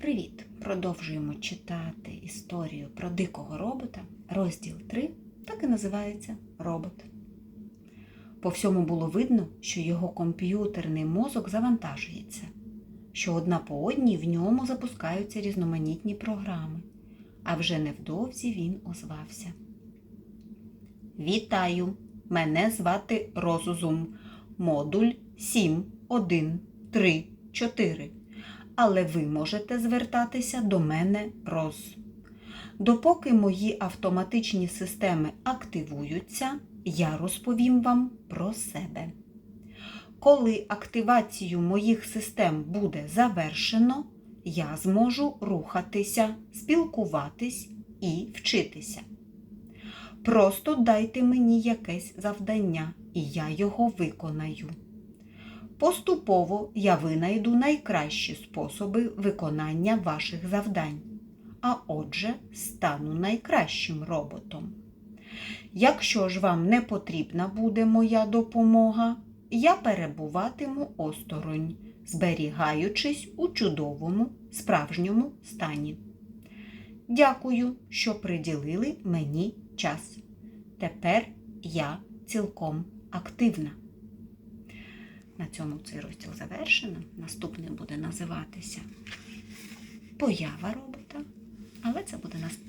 Привіт! Продовжуємо читати історію про дикого робота. Розділ 3 так і називається Робот. По всьому було видно, що його комп'ютерний мозок завантажується, що одна по одній в ньому запускаються різноманітні програми, а вже невдовзі він озвався. Вітаю! Мене звати Розузум. Модуль 7, 1, 3, 4 але ви можете звертатися до мене роз. Допоки мої автоматичні системи активуються, я розповім вам про себе. Коли активацію моїх систем буде завершено, я зможу рухатися, спілкуватись і вчитися. Просто дайте мені якесь завдання, і я його виконаю. Поступово я винайду найкращі способи виконання ваших завдань, а отже, стану найкращим роботом. Якщо ж вам не потрібна буде моя допомога, я перебуватиму осторонь, зберігаючись у чудовому справжньому стані. Дякую, що приділили мені час. Тепер я цілком активна. На цьому цей розділ завершено. Наступний буде називатися Поява робота, але це буде наступного разу.